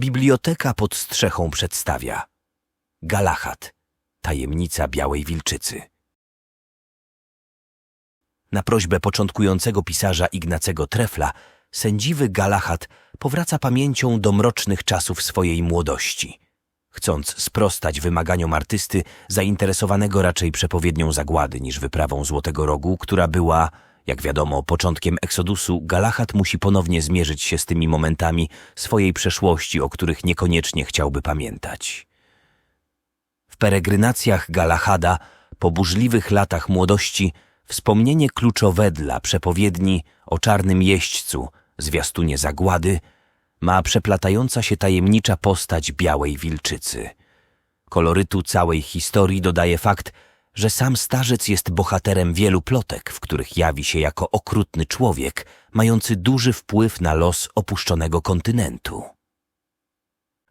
Biblioteka pod strzechą przedstawia Galahad, tajemnica Białej Wilczycy. Na prośbę początkującego pisarza Ignacego Trefla, sędziwy Galahad powraca pamięcią do mrocznych czasów swojej młodości. Chcąc sprostać wymaganiom artysty, zainteresowanego raczej przepowiednią zagłady niż wyprawą Złotego Rogu, która była, jak wiadomo, początkiem eksodusu, Galahad musi ponownie zmierzyć się z tymi momentami swojej przeszłości, o których niekoniecznie chciałby pamiętać. W peregrinacjach Galahada, po burzliwych latach młodości, wspomnienie kluczowe dla przepowiedni o czarnym jeźdźcu, zwiastunie zagłady, ma przeplatająca się tajemnicza postać białej wilczycy. Kolorytu całej historii dodaje fakt, że sam starzec jest bohaterem wielu plotek, w których jawi się jako okrutny człowiek, mający duży wpływ na los opuszczonego kontynentu.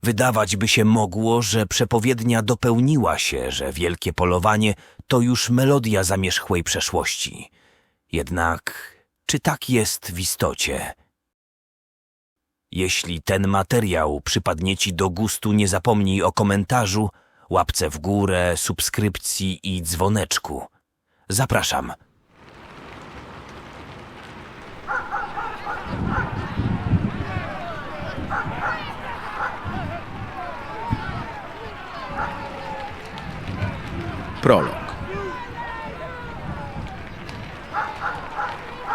Wydawać by się mogło, że przepowiednia dopełniła się, że wielkie polowanie to już melodia zamierzchłej przeszłości. Jednak czy tak jest w istocie? Jeśli ten materiał przypadnie Ci do gustu, nie zapomnij o komentarzu, łapce w górę, subskrypcji i dzwoneczku. Zapraszam. Prolog.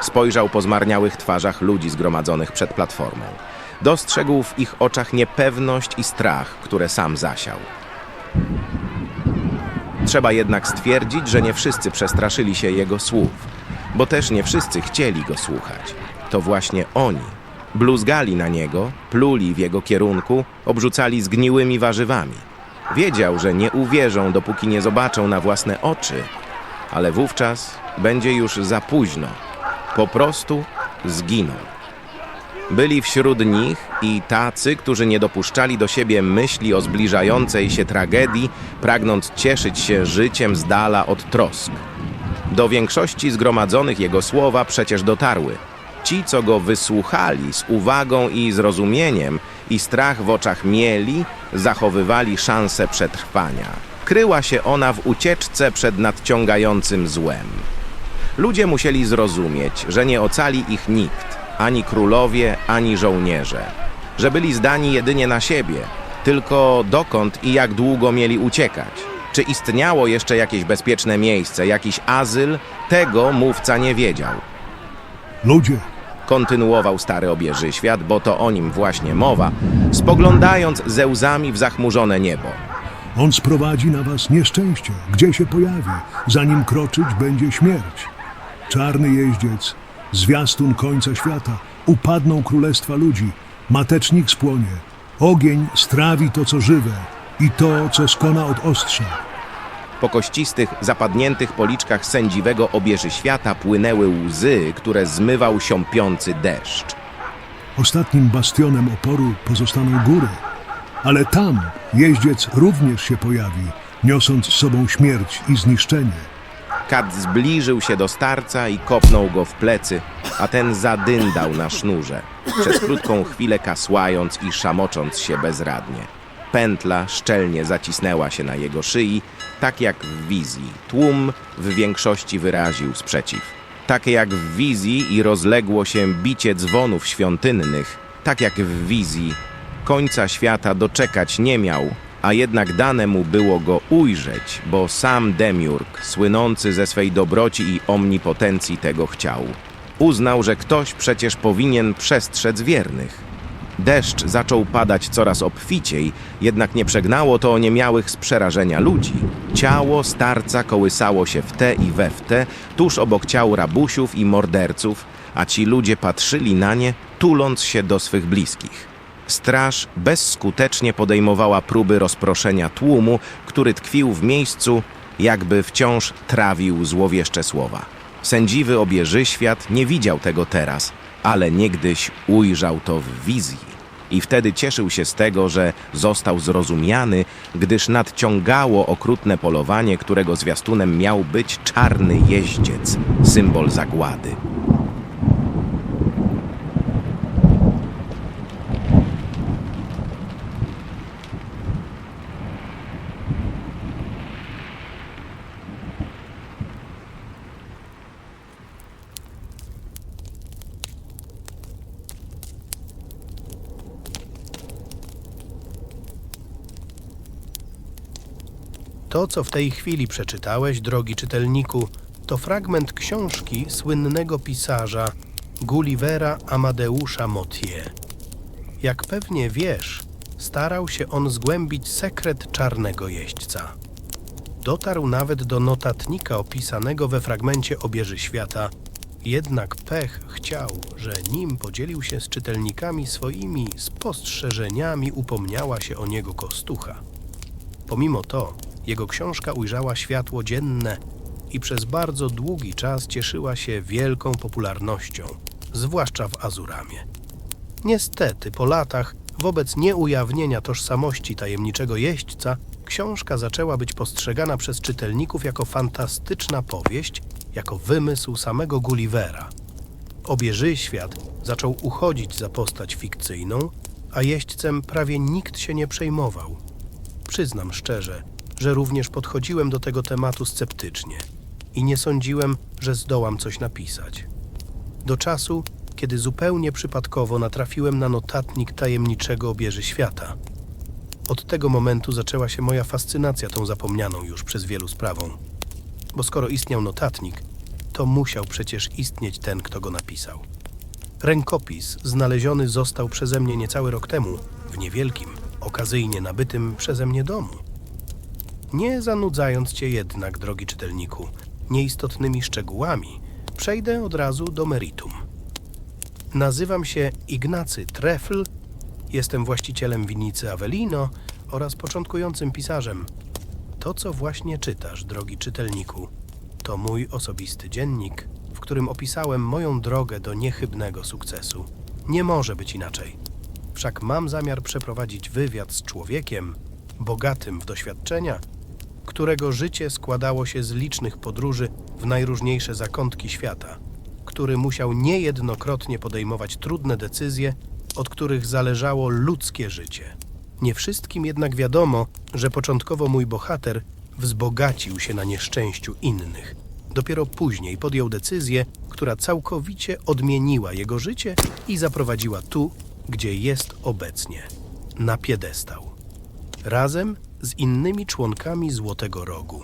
Spojrzał po zmarniałych twarzach ludzi zgromadzonych przed platformą. Dostrzegł w ich oczach niepewność i strach, które sam zasiał. Trzeba jednak stwierdzić, że nie wszyscy przestraszyli się jego słów, bo też nie wszyscy chcieli go słuchać. To właśnie oni bluzgali na niego, pluli w jego kierunku, obrzucali zgniłymi warzywami. Wiedział, że nie uwierzą, dopóki nie zobaczą na własne oczy, ale wówczas będzie już za późno. Po prostu zginą. Byli wśród nich i tacy, którzy nie dopuszczali do siebie myśli o zbliżającej się tragedii, pragnąc cieszyć się życiem z dala od trosk. Do większości zgromadzonych jego słowa przecież dotarły. Ci, co go wysłuchali z uwagą i zrozumieniem i strach w oczach mieli, zachowywali szansę przetrwania. Kryła się ona w ucieczce przed nadciągającym złem. Ludzie musieli zrozumieć, że nie ocali ich nikt, ani królowie, ani żołnierze, że byli zdani jedynie na siebie, tylko dokąd i jak długo mieli uciekać. Czy istniało jeszcze jakieś bezpieczne miejsce, jakiś azyl, tego mówca nie wiedział. Ludzie, Kontynuował stary obieży świat, bo to o nim właśnie mowa, spoglądając ze łzami w zachmurzone niebo. on sprowadzi na was nieszczęście, gdzie się pojawi, zanim kroczyć będzie śmierć. Czarny jeździec, zwiastun końca świata, upadną królestwa ludzi, matecznik spłonie, ogień strawi to, co żywe i to, co skona od ostrza. Po kościstych, zapadniętych policzkach sędziwego obieży świata płynęły łzy, które zmywał siąpiący deszcz. Ostatnim bastionem oporu pozostaną góry, ale tam jeździec również się pojawi, niosąc z sobą śmierć i zniszczenie. Kat zbliżył się do starca i kopnął go w plecy, a ten zadyndał na sznurze, przez krótką chwilę kasłając i szamocząc się bezradnie. Pętla szczelnie zacisnęła się na jego szyi, tak jak w wizji. Tłum w większości wyraził sprzeciw. Tak jak w wizji i rozległo się bicie dzwonów świątynnych, tak jak w wizji końca świata doczekać nie miał, a jednak dane mu było go ujrzeć, bo sam Demiurg, słynący ze swej dobroci i omnipotencji tego chciał. Uznał, że ktoś przecież powinien przestrzec wiernych. Deszcz zaczął padać coraz obficiej, jednak nie przegnało to oniemiałych z przerażenia ludzi. Ciało starca kołysało się w te i we w te, tuż obok ciał rabusiów i morderców, a ci ludzie patrzyli na nie, tuląc się do swych bliskich. Straż bezskutecznie podejmowała próby rozproszenia tłumu, który tkwił w miejscu, jakby wciąż trawił złowieszcze słowa. Sędziwy obieży świat nie widział tego teraz, ale niegdyś ujrzał to w wizji. I wtedy cieszył się z tego, że został zrozumiany, gdyż nadciągało okrutne polowanie, którego zwiastunem miał być czarny jeździec, symbol zagłady. To, co w tej chwili przeczytałeś, drogi czytelniku, to fragment książki słynnego pisarza Gullivera Amadeusza Motier. Jak pewnie wiesz, starał się on zgłębić sekret czarnego jeźdźca. Dotarł nawet do notatnika opisanego we fragmencie Obieży Świata, jednak pech chciał, że nim podzielił się z czytelnikami swoimi spostrzeżeniami, upomniała się o niego kostucha. Pomimo to, jego książka ujrzała światło dzienne i przez bardzo długi czas cieszyła się wielką popularnością, zwłaszcza w Azuramie. Niestety, po latach, wobec nieujawnienia tożsamości tajemniczego jeźdźca, książka zaczęła być postrzegana przez czytelników jako fantastyczna powieść, jako wymysł samego Gullivera. Obieży świat zaczął uchodzić za postać fikcyjną, a jeźdźcem prawie nikt się nie przejmował. Przyznam szczerze, że również podchodziłem do tego tematu sceptycznie i nie sądziłem, że zdołam coś napisać. Do czasu, kiedy zupełnie przypadkowo natrafiłem na notatnik tajemniczego obieży świata. Od tego momentu zaczęła się moja fascynacja tą zapomnianą już przez wielu sprawą. Bo skoro istniał notatnik, to musiał przecież istnieć ten, kto go napisał. Rękopis znaleziony został przeze mnie niecały rok temu w niewielkim, okazyjnie nabytym przeze mnie domu. Nie zanudzając cię jednak, drogi czytelniku, nieistotnymi szczegółami, przejdę od razu do meritum. Nazywam się Ignacy Trefl, jestem właścicielem winnicy Avelino oraz początkującym pisarzem. To, co właśnie czytasz, drogi czytelniku, to mój osobisty dziennik, w którym opisałem moją drogę do niechybnego sukcesu. Nie może być inaczej. Wszak mam zamiar przeprowadzić wywiad z człowiekiem, bogatym w doświadczenia, którego życie składało się z licznych podróży w najróżniejsze zakątki świata, który musiał niejednokrotnie podejmować trudne decyzje, od których zależało ludzkie życie. Nie wszystkim jednak wiadomo, że początkowo mój bohater wzbogacił się na nieszczęściu innych. Dopiero później podjął decyzję, która całkowicie odmieniła jego życie i zaprowadziła tu, gdzie jest obecnie na piedestał. Razem z innymi członkami Złotego Rogu.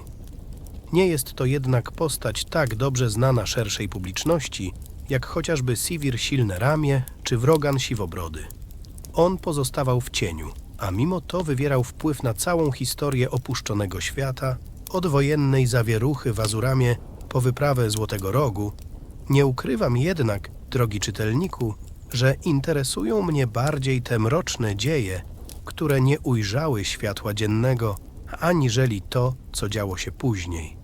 Nie jest to jednak postać tak dobrze znana szerszej publiczności, jak chociażby Sivir Silne Ramię czy Wrogan Siwobrody. On pozostawał w cieniu, a mimo to wywierał wpływ na całą historię opuszczonego świata, od wojennej zawieruchy w Azuramie po wyprawę Złotego Rogu. Nie ukrywam jednak, drogi czytelniku, że interesują mnie bardziej te mroczne dzieje, które nie ujrzały światła dziennego, aniżeli to, co działo się później.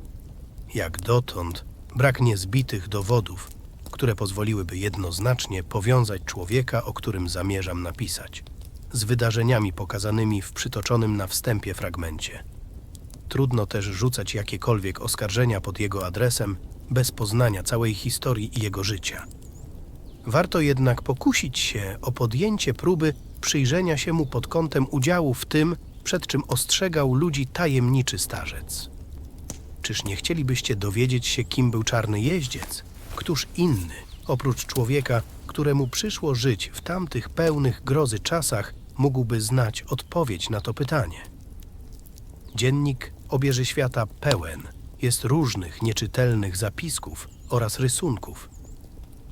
Jak dotąd brak niezbitych dowodów, które pozwoliłyby jednoznacznie powiązać człowieka, o którym zamierzam napisać, z wydarzeniami pokazanymi w przytoczonym na wstępie fragmencie. Trudno też rzucać jakiekolwiek oskarżenia pod jego adresem bez poznania całej historii i jego życia. Warto jednak pokusić się o podjęcie próby przyjrzenia się mu pod kątem udziału w tym, przed czym ostrzegał ludzi tajemniczy starzec. Czyż nie chcielibyście dowiedzieć się, kim był czarny jeździec? Któż inny, oprócz człowieka, któremu przyszło żyć w tamtych pełnych grozy czasach, mógłby znać odpowiedź na to pytanie? Dziennik obieży świata pełen jest różnych nieczytelnych zapisków oraz rysunków.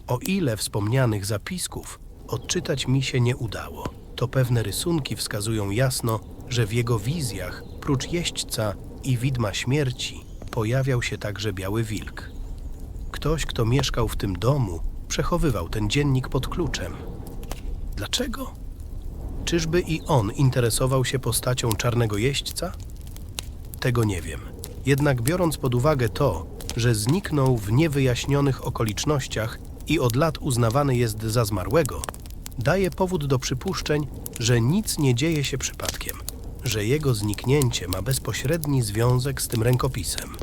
O ile wspomnianych zapisków odczytać mi się nie udało, to pewne rysunki wskazują jasno, że w jego wizjach, prócz jeźdźca i widma śmierci, pojawiał się także biały wilk. Ktoś, kto mieszkał w tym domu, przechowywał ten dziennik pod kluczem. Dlaczego? Czyżby i on interesował się postacią czarnego jeźdźca? Tego nie wiem. Jednak biorąc pod uwagę to, że zniknął w niewyjaśnionych okolicznościach i od lat uznawany jest za zmarłego, daje powód do przypuszczeń, że nic nie dzieje się przypadkiem, że jego zniknięcie ma bezpośredni związek z tym rękopisem.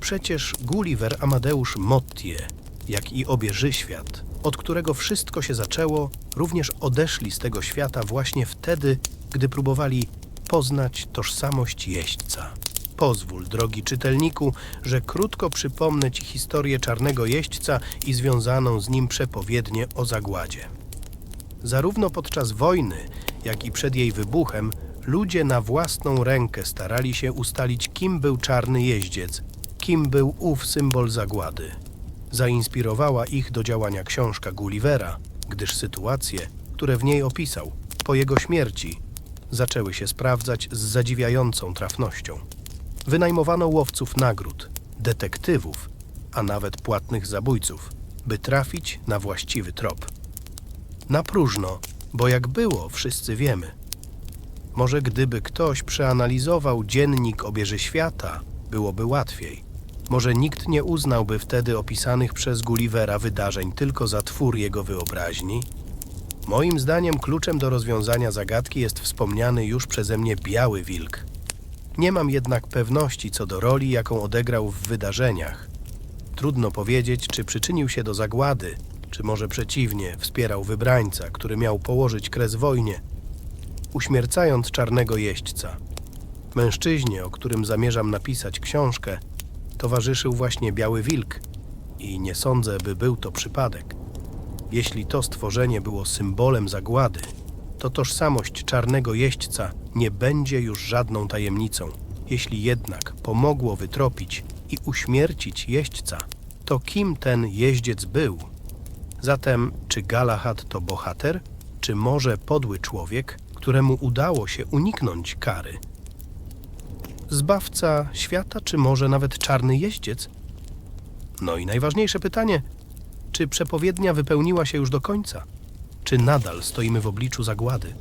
Przecież Gulliver Amadeusz Mottie, jak i obieży świat, od którego wszystko się zaczęło, również odeszli z tego świata właśnie wtedy, gdy próbowali poznać tożsamość jeźdźca. Pozwól, drogi czytelniku, że krótko przypomnę Ci historię czarnego jeźdźca i związaną z nim przepowiednię o zagładzie. Zarówno podczas wojny, jak i przed jej wybuchem, ludzie na własną rękę starali się ustalić, kim był czarny jeździec, kim był ów symbol zagłady. Zainspirowała ich do działania książka Gullivera, gdyż sytuacje, które w niej opisał, po jego śmierci, zaczęły się sprawdzać z zadziwiającą trafnością. Wynajmowano łowców nagród, detektywów, a nawet płatnych zabójców, by trafić na właściwy trop. Na próżno, bo jak było, wszyscy wiemy. Może gdyby ktoś przeanalizował dziennik obieży świata, byłoby łatwiej. Może nikt nie uznałby wtedy opisanych przez Gullivera wydarzeń tylko za twór jego wyobraźni? Moim zdaniem kluczem do rozwiązania zagadki jest wspomniany już przeze mnie Biały Wilk. Nie mam jednak pewności co do roli, jaką odegrał w wydarzeniach. Trudno powiedzieć, czy przyczynił się do zagłady, czy może przeciwnie, wspierał wybrańca, który miał położyć kres wojnie, uśmiercając czarnego jeźdźca. Mężczyźnie, o którym zamierzam napisać książkę, towarzyszył właśnie Biały Wilk i nie sądzę, by był to przypadek. Jeśli to stworzenie było symbolem zagłady, to tożsamość czarnego jeźdźca nie będzie już żadną tajemnicą. Jeśli jednak pomogło wytropić i uśmiercić jeźdźca, to kim ten jeździec był? Zatem, czy Galahad to bohater, czy może podły człowiek, któremu udało się uniknąć kary? Zbawca świata, czy może nawet czarny jeździec? No i najważniejsze pytanie: czy przepowiednia wypełniła się już do końca? Czy nadal stoimy w obliczu zagłady?